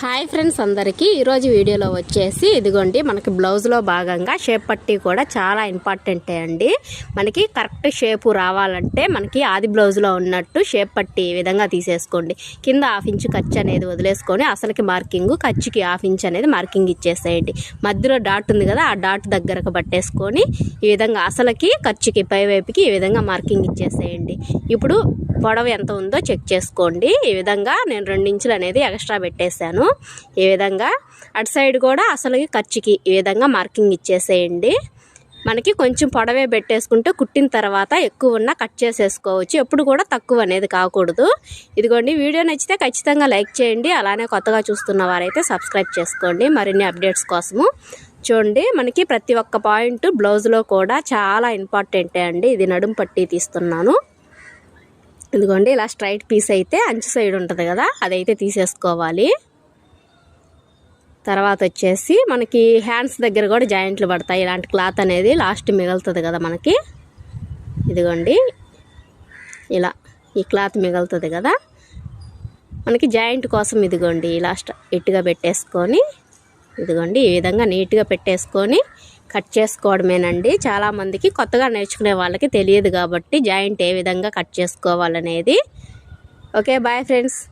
Hi friends అందరికీ. ఈరోజు వీడియోలో వచ్చేసి ఇదిగోండి మనకి బ్లౌజ్లో భాగంగా షేప్ పట్టీ కూడా చాలా ఇంపార్టెంటే అండి. మనకి కరెక్ట్ షేపు రావాలంటే మనకి ఆది బ్లౌజ్లో ఉన్నట్టు షేప్ పట్టి ఈ విధంగా తీసేసుకోండి. కింద హాఫ్ ఇంచ్ ఖర్చు అనేది వదిలేసుకొని అసలుకి మార్కింగ్ ఖర్చుకి హాఫ్ ఇంచ్ అనేది మార్కింగ్ ఇచ్చేసేయండి. మధ్యలో డాట్ ఉంది కదా ఆ డాట్ దగ్గరకు పట్టేసుకొని ఈ విధంగా అసలుకి ఖర్చుకి పై వైపుకి ఈ విధంగా మార్కింగ్ ఇచ్చేసేయండి. ఇప్పుడు పొడవు ఎంత ఉందో చెక్ చేసుకోండి. ఈ విధంగా నేను రెండించులు అనేది ఎక్స్ట్రా పెట్టేశాను. ఈ విధంగా అటు సైడ్ కూడా అసలు ఖర్చుకి ఈ విధంగా మార్కింగ్ ఇచ్చేసేయండి. మనకి కొంచెం పొడవే పెట్టేసుకుంటే కుట్టిన తర్వాత ఎక్కువ ఉన్న కట్ చేసేసుకోవచ్చు. ఎప్పుడు కూడా తక్కువ అనేది కాకూడదు. ఇదిగోండి వీడియో నచ్చితే ఖచ్చితంగా లైక్ చేయండి. అలానే కొత్తగా చూస్తున్న వారైతే సబ్స్క్రైబ్ చేసుకోండి. మరిన్ని అప్డేట్స్ కోసము. చూడండి మనకి ప్రతి ఒక్క పాయింట్ బ్లౌజ్లో కూడా చాలా ఇంపార్టెంటే అండి. ఇది నడుం పట్టి తీస్తున్నాను. ఇదిగోండి ఇలా స్ట్రైట్ పీస్ అయితే అంచు సైడ్ ఉంటుంది కదా అదైతే తీసేసుకోవాలి. తర్వాత వచ్చేసి మనకి హ్యాండ్స్ దగ్గర కూడా జాయింట్లు పడతాయి. ఇలాంటి క్లాత్ అనేది లాస్ట్ మిగులుతుంది కదా మనకి. ఇదిగోండి. ఇలా ఈ క్లాత్ మిగులుతుంది కదా. మనకి జాయింట్ కోసం ఇదిగోండి లాస్ట్ ఇట్టుగా పెట్టేసుకొని ఇదిగోండి ఈ విధంగా నీట్గా పెట్టేసుకొని కట్ చేసుకోవడమేనండి. చాలామందికి కొత్తగా నేర్చుకునే వాళ్ళకి తెలియదు కాబట్టి జాయింట్ ఏ విధంగా కట్ చేసుకోవాలనేది. Okay bye friends